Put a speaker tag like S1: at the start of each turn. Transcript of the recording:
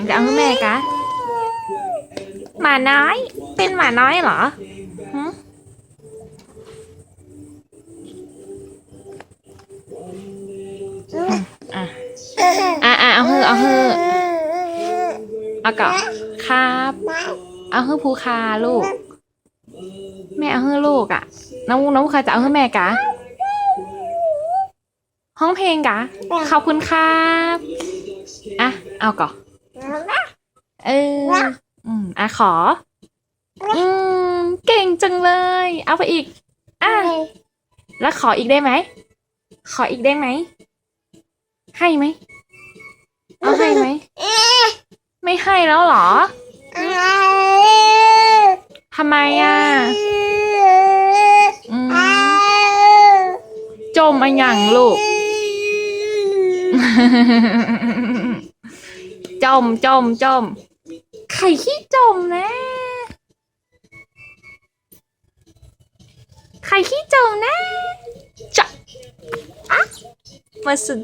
S1: อย่างจะเอาให้แม่กะหมาน้อย เป็นหมาน้อยเหรอหอะอะอะเอาเฮอเอาเฮอเอาก่อนครับ เอาเฮอภูคาลูก แม่เอาเฮอลูกอะ น้องน้องภูคาจะเอาเฮอแม่กะห้องเพลงกะขอบคุณครับ อะ เอาก่อน เออ อืมอะขอ อืม เก่งจังเลย เอาไปอีก อะ แล้วขออีกได้ไหม ขออีกได้ไหม ให้ไหม เอาให้ไหม ไม่ให้แล้วเหรอ ทำไมอะอืมจมอะหยังลูก จมจมจมไข่ขี้จมนะไข่ขี้จมนะจะอะมาสุด